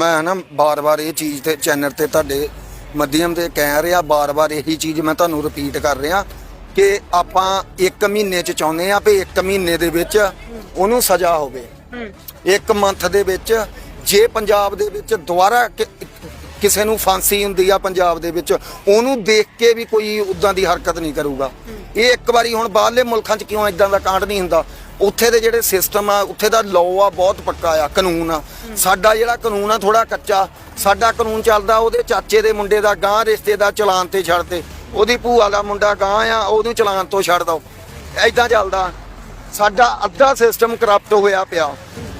ਮੈਂ ਨਾ ਬਾਰ-ਬਾਰ ਇਹ ਚੀਜ਼ ਤੇ ਚੈਨਲ ਤੇ ਤੁਹਾਡੇ ਮਾਧਿਅਮ ਤੇ ਕਹਿ ਰਿਹਾ ਬਾਰ-ਬਾਰ ਇਹੀ ਚੀਜ਼ ਮੈਂ ਤੁਹਾਨੂੰ ਰਿਪੀਟ ਕਰ ਰਿਹਾ ਕਿ ਆਪਾਂ 1 ਮਹੀਨੇ ਚ ਚਾਹੁੰਦੇ ਆ ਵੀ 1 ਮਹੀਨੇ ਦੇ ਵਿੱਚ ਉਹਨੂੰ ਸਜ਼ਾ ਹੋਵੇ। ਇੱਕ ਮੰਥ ਦੇ ਵਿੱਚ ਜੇ ਪੰਜਾਬ ਦੇ ਵਿੱਚ ਦੁਬਾਰਾ ਕਿਸੇ ਨੂੰ ਫਾਂਸੀ ਹੁੰਦੀ ਆ ਪੰਜਾਬ ਦੇ ਵਿੱਚ ਉਹਨੂੰ ਦੇਖ ਕੇ ਵੀ ਕੋਈ ਉਦਾਂ ਦੀ ਹਰਕਤ ਨਹੀਂ ਕਰੂਗਾ। ਇਹ ਇੱਕ ਵਾਰੀ ਹੁਣ ਬਾਹਰਲੇ ਮੁਲਕਾਂ 'ਚ ਕਿਉਂ ਇਦਾਂ ਦਾ ਕਾਂਡ ਨਹੀਂ ਹੁੰਦਾ? ਉੱਥੇ ਦੇ ਜਿਹੜੇ ਸਿਸਟਮ ਆ, ਉੱਥੇ ਦਾ ਲਾਅ ਆ, ਬਹੁਤ ਪੱਕਾ ਆ, ਕਾਨੂੰਨ ਆ। ਸਾਡਾ ਜਿਹੜਾ ਕਾਨੂੰਨ ਆ ਥੋੜਾ ਕੱਚਾ। ਸਾਡਾ ਕਾਨੂੰਨ ਚੱਲਦਾ ਉਹਦੇ ਚਾਚੇ ਦੇ ਮੁੰਡੇ ਦਾ ਗਾਂ ਰਿਸ਼ਤੇ ਦਾ ਚਲਾਨ ਤੇ ਛੱਡ ਦੇ ਉਹਦੀ ਭੂਆ ਦਾ ਮੁੰਡਾ ਗਾਂ ਆ, ਉਹਨੂੰ ਚਲਾਨ ਤੋਂ ਛੱਡ ਦੋ। ਐਦਾਂ ਚੱਲਦਾ। ਸਾਡਾ ਅੱਧਾ ਸਿਸਟਮ ਕਰਪਟ ਹੋਇਆ ਪਿਆ।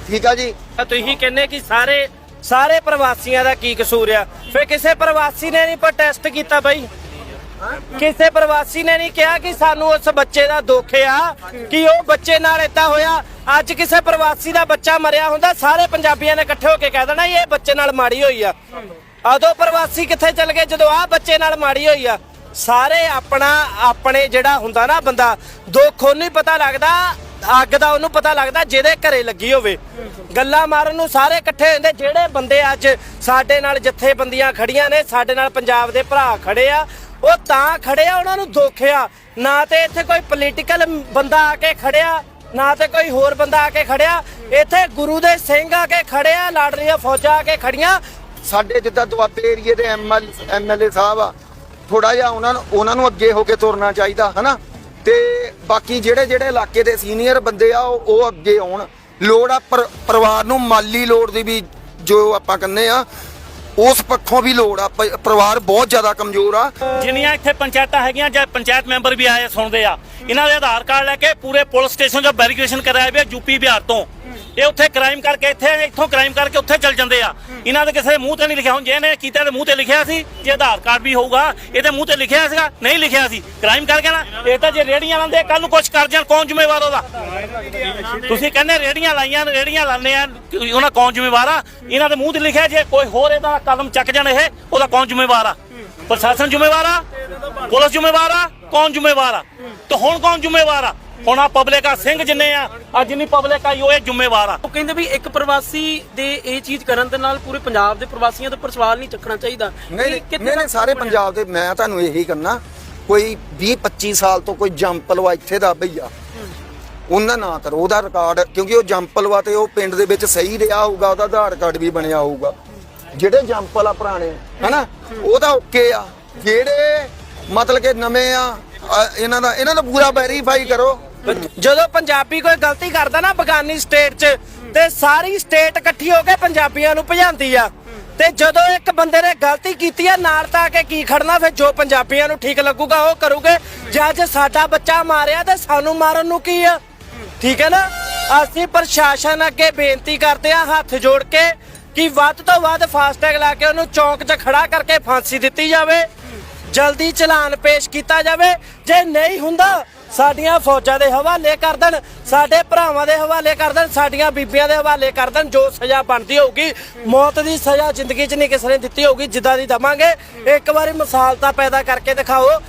ਠੀਕ ਆ ਜੀ? ਤੁਸੀਂ ਕਹਿੰਦੇ ਕਿ ਸਾਰੇ ਸਾਰੇ ਪ੍ਰਵਾਸੀਆਂ ਦਾ ਕੀ ਕਸੂਰ ਆ? ਫੇ ਕਿਸੇ ਪ੍ਰਵਾਸੀ ਨੇ ਨਹੀਂ ਪ੍ਰੋਟੈਸਟ ਕੀਤਾ ਬਈ। ਕਿਸੇ ਪ੍ਰਵਾਸੀ ਨੇ ਨਹੀਂ ਕਿਹਾ ਕਿ ਸਾਨੂੰ ਉਸ ਬੱਚੇ ਦਾ ਦੁੱਖ ਆ, ਕਿ ਉਹ ਬੱਚੇ ਨਾਲ ਏਦਾਂ ਹੋਇਆ। ਅੱਜ ਕਿਸੇ ਪ੍ਰਵਾਸੀ ਦਾ ਬੱਚਾ ਮਰਿਆ ਹੁੰਦਾ, ਸਾਰੇ ਪੰਜਾਬੀਆਂ ਨੇ ਇਕੱਠੇ ਹੋ ਕੇ ਕਹਿ ਦੇਣਾ, ਇਹ ਬੱਚੇ ਨਾਲ ਮਾੜੀ ਹੋਈ ਆ। ਉਦੋਂ ਪ੍ਰਵਾਸੀ ਕਿੱਥੇ ਚਲ ਗਏ? ਜਦੋਂ ਆ ਬੱਚੇ ਨਾਲ ਮਾੜੀ ਹੋਈ ਆ, ਸਾਰੇ ਆਪਣਾ, ਆਪਣੇ ਜਿਹੜਾ ਹੁੰਦਾ ਨਾ ਬੰਦਾ, ਦੁੱਖ ਉਹਨੂੰ ਹੀ ਪਤਾ ਲੱਗਦਾ, ਅੱਗ ਦਾ ਉਹਨੂੰ ਪਤਾ ਲੱਗਦਾ, ਜਿਹਦੇ ਘਰੇ ਲੱਗੀ ਹੋਵੇ। ਗੱਲਾਂ ਮਾਰਨ ਨੂੰ ਸਾਰੇ ਇਕੱਠੇ ਹੁੰਦੇ ਜਿਹੜੇ ਬੰਦੇ ਅੱਜ ਸਾਡੇ ਨਾਲ ਜਥੇਬੰਦੀਆਂ ਖੜੀਆਂ ਨੇ, ਸਾਡੇ ਨਾਲ ਪੰਜਾਬ ਦੇ ਭਰਾ ਖੜੇ ਆ ਉਹ ਤਾਂ ਖੜੇ ਉਹਨਾਂ ਨੂੰ ਦੁੱਖ ਨਾ ਤੇ ਇੱਥੇ ਕੋਈ ਪੋਲੀਟੀਕਲ ਬੰਦਾ ਆ ਕੇ ਖੜਿਆ, ਨਾ ਤੇ ਕੋਈ ਹੋਰ ਬੰਦਾ ਆ ਕੇ ਖੜਿਆ। ਇੱਥੇ ਗੁਰੂ ਦੇ ਸਿੰਘ ਆ ਕੇ ਖੜੇ ਆ ਫੌਜਾਂ ਆ ਕੇ ਖੜੀਆਂ। ਸਾਡੇ ਜਿੱਦਾਂ ਦੁਆਬੇ ਏਰੀਏ ਦੇ ਐਮਐਲਏ ਸਾਹਿਬ ਆ ਥੋੜਾ ਜਿਹਾ ਉਹਨਾਂ ਨੂੰ ਉਹਨਾਂ ਨੂੰ ਅੱਗੇ ਹੋ ਕੇ ਤੁਰਨਾ ਚਾਹੀਦਾ, ਹਨਾ? ਤੇ ਬਾਕੀ ਜਿਹੜੇ ਜਿਹੜੇ ਇਲਾਕੇ ਦੇ ਸੀਨੀਅਰ ਬੰਦੇ ਆ, ਉਹ ਅੱਗੇ ਆਉਣ। ਲੋੜ ਆ ਪਰਿਵਾਰ ਨੂੰ ਮਾਲੀ ਲੋੜ ਦੀ ਵੀ ਜੋ ਆਪਾਂ ਕਹਿੰਦੇ ਆ ਉਸ ਪੱਖੋਂ ਵੀ ਲੋੜ ਆ, ਪ- ਪਰਿਵਾਰ ਬਹੁਤ ਜ਼ਿਆਦਾ ਕਮਜ਼ੋਰ ਆ। ਜਿੰਨੀਆਂ ਇੱਥੇ ਪੰਚਾਇਤਾਂ ਹੈਗੀਆਂ ਜਾਂ ਪੰਚਾਇਤ ਮੈਂਬਰ ਵੀ ਆਏ ਸੁਣਦੇ ਆ, ਇਹਨਾਂ ਦੇ ਆਧਾਰ ਕਾਰਡ ਲੈ ਕੇ ਪੂਰੇ ਪੁਲਿਸ ਸਟੇਸ਼ਨ 'ਚੋਂ ਵੈਰੀਫਿਕੇਸ਼ਨ ਕਰਾਇਆ ਪਿਆ ਯੂਪੀ ਬਿਹਾਰ ਤੋਂ। ਇਹ ਉੱਥੇ ਕ੍ਰਾਈਮ ਕਰਕੇ ਇੱਥੇ ਇੱਥੋਂ ਕ੍ਰਾਈਮ ਕਰਕੇ ਉੱਥੇ ਚੱਲ ਜਾਂਦੇ ਆ। ਇਹਨਾਂ ਦੇ ਕਿਸੇ ਮੂੰਹ ਤੇ ਨਹੀਂ ਲਿਖਿਆ ਹੁਣ ਜੇ ਇਹਨੇ ਕੀਤਾ ਤੇ ਮੂੰਹ ਤੇ ਲਿਖਿਆ ਸੀ ਜੇ ਆਧਾਰ ਕਾਰਡ ਵੀ ਹੋਊਗਾ ਇਹਦੇ ਮੂੰਹ ਤੇ ਲਿਖਿਆ ਸੀਗਾ ਨਹੀਂ ਲਿਖਿਆ ਸੀ। ਕ੍ਰਾਈਮ ਕਰਕੇ ਨਾ ਇਹ ਤਾਂ ਜੇ ਰੇੜੀਆਂ ਲਾਉਂਦੇ ਕੱਲ ਨੂੰ ਕੁਝ ਕਰ ਜਾਣ ਕੌਣ ਜ਼ਿੰਮੇਵਾਰ ਉਹਦਾ? ਤੁਸੀਂ ਕਹਿੰਦੇ ਰੇੜੀਆਂ ਲਾਈਆਂ ਰੇੜੀਆਂ ਲਾਉਂਦੇ ਆ ਉਹਨਾਂ ਕੌਣ ਜ਼ਿੰਮੇਵਾਰ ਆ? ਇਹਨਾਂ ਦੇ ਮੂੰਹ ਤੇ ਲਿਖਿਆ ਜੇ ਕੋਈ ਹੋਰ ਇਹਦਾ ਕਦਮ ਚੱਕ ਜਾਣ ਇਹ ਉਹਦਾ ਕੌਣ ਜ਼ਿੰਮੇਵਾਰ ਆ? ਪ੍ਰਸ਼ਾਸਨ ਜ਼ਿੰਮੇਵਾਰ ਆ? ਪੁਲਿਸ ਜ਼ਿੰਮੇਵਾਰ ਆ? ਕੌਣ ਜ਼ਿੰਮੇਵਾਰ ਆ? ਤੇ ਹੁਣ ਕੌਣ ਜ਼ਿੰਮੇਵਾਰ ਆ? ਹੁਣ ਆ ਪਬਲਿਕ ਆ ਸਿੰਘ ਜਿੰਨੇ ਆ ਆ ਜਿੰਨੀ ਪਬਲਿਕ ਆਈ ਉਹ ਇਹ ਜ਼ਿੰਮੇਵਾਰ ਆ। ਉਹ ਕਹਿੰਦੇ ਵੀ ਇੱਕ ਪ੍ਰਵਾਸੀ ਦੇ ਇਹ ਚੀਜ਼ ਕਰਨ ਦੇ ਨਾਲ ਪੂਰੇ ਪੰਜਾਬ ਦੇ ਪ੍ਰਵਾਸੀਆਂ ਦੇ ਉੱਪਰ ਸਵਾਲ ਨਹੀਂ ਚੱਕਣਾ ਚਾਹੀਦਾ। ਨਹੀਂ ਨਹੀਂ ਨਹੀਂ ਸਾਰੇ ਪੰਜਾਬ ਦੇ ਮੈਂ ਤੁਹਾਨੂੰ ਇਹੀ ਕਰਨਾ ਕੋਈ 20 25 ਸਾਲ ਤੋਂ ਕੋਈ ਜੰਪ ਲਵਾ ਇੱਥੇ ਦਾ ਭਈਆ ਉਹਨਾਂ ਨਾ ਕਰੋ ਉਹਦਾ ਰਿਕਾਰਡ ਕਿਉਂਕਿ ਉਹ ਜੰਪ ਲਵਾ ਤੇ ਉਹ ਪਿੰਡ ਦੇ ਵਿੱਚ ਸਹੀ ਰਿਹਾ ਹੋਊਗਾ ਉਹਦਾ ਆਧਾਰ ਕਾਰਡ ਵੀ ਬਣਿਆ ਹੋਊਗਾ। ਜਿਹੜੇ ਜੰਪਲ ਆ ਪੁਰਾਣੇ ਹਨਾ ਉਹਦਾ ਓਕੇ ਆ। ਜਿਹੜੇ ਮਤਲਬ ਕਿ ਨਵੇਂ ਆ ਇਹਨਾਂ ਦਾ ਇਹਨਾਂ ਦਾ ਪੂਰਾ ਵੈਰੀਫਾਈ ਕਰੋ। ਜਦੋਂ ਪੰਜਾਬੀ ਕੋਈ ਗਲਤੀ ਕਰਦਾ ਨਾ ਬਗਾਨੀ ਸਟੇਟ 'ਚ, ਤੇ ਸਾਰੀ ਸਟੇਟ ਇਕੱਠੀ ਹੋ ਕੇ ਪੰਜਾਬੀਆਂ ਨੂੰ ਭਜਾਉਂਦੀ ਆ। ਤੇ ਜਦੋਂ ਇੱਕ ਬੰਦੇ ਨੇ ਗਲਤੀ ਕੀਤੀ ਆ, ਨਾਲ ਤਾਂ ਕੇ ਕੀ ਖੜਨਾ, ਫਿਰ ਜੋ ਪੰਜਾਬੀਆਂ ਨੂੰ ਠੀਕ ਲੱਗੂਗਾ, ਉਹ ਕਰੂਗੇ। ਜੇ ਸਾਡਾ ਬੱਚਾ ਮਾਰਿਆ, ਤੇ ਸਾਨੂੰ ਮਾਰਨ ਨੂੰ ਕੀ ਆ? ਠੀਕ ਹੈ ਨਾ? ਅਸੀਂ ਪ੍ਰਸ਼ਾਸਨ ਅੱਗੇ ਬੇਨਤੀ ਕਰਦੇ ਆ ਹੱਥ ਜੋੜ ਕੇ, ਕਿ ਵੱਧ ਤੋਂ ਵੱਧ ਫਾਸਟੈਗ ਲਾ ਕੇ ਉਹਨੂੰ ਚੌਂਕ 'ਚ ਖੜਾ ਕਰਕੇ ਫਾਂਸੀ ਦਿੱਤੀ ਜਾਵੇ। ਜਲਦੀ ਚਲਾਨ ਪੇਸ਼ ਕੀਤਾ ਜਾਵੇ। ਜੇ ਨਹੀਂ ਹੁੰਦਾ ਸਾਡੀਆਂ ਫੌਜਾਂ ਦੇ ਹਵਾਲੇ ਕਰ ਦੇਣ, ਸਾਡੇ ਭਰਾਵਾਂ ਦੇ ਹਵਾਲੇ ਕਰ ਦੇਣ, ਸਾਡੀਆਂ ਬੀਬੀਆਂ ਦੇ ਹਵਾਲੇ ਕਰ ਦੇਣ, ਜੋ ਸਜ਼ਾ ਬਣਦੀ ਹੋਊਗੀ, ਮੌਤ ਦੀ ਸਜ਼ਾ ਜ਼ਿੰਦਗੀ 'ਚ ਨਹੀਂ ਕਿਸੇ ਨੇ ਦਿੱਤੀ ਹੋਊਗੀ, ਜਿੱਦਾਂ ਦੀ ਦਵਾਂਗੇ। ਇੱਕ ਵਾਰੀ ਮਿਸਾਲ ਤਾਂ ਪੈਦਾ ਕਰਕੇ ਦਿਖਾਓ।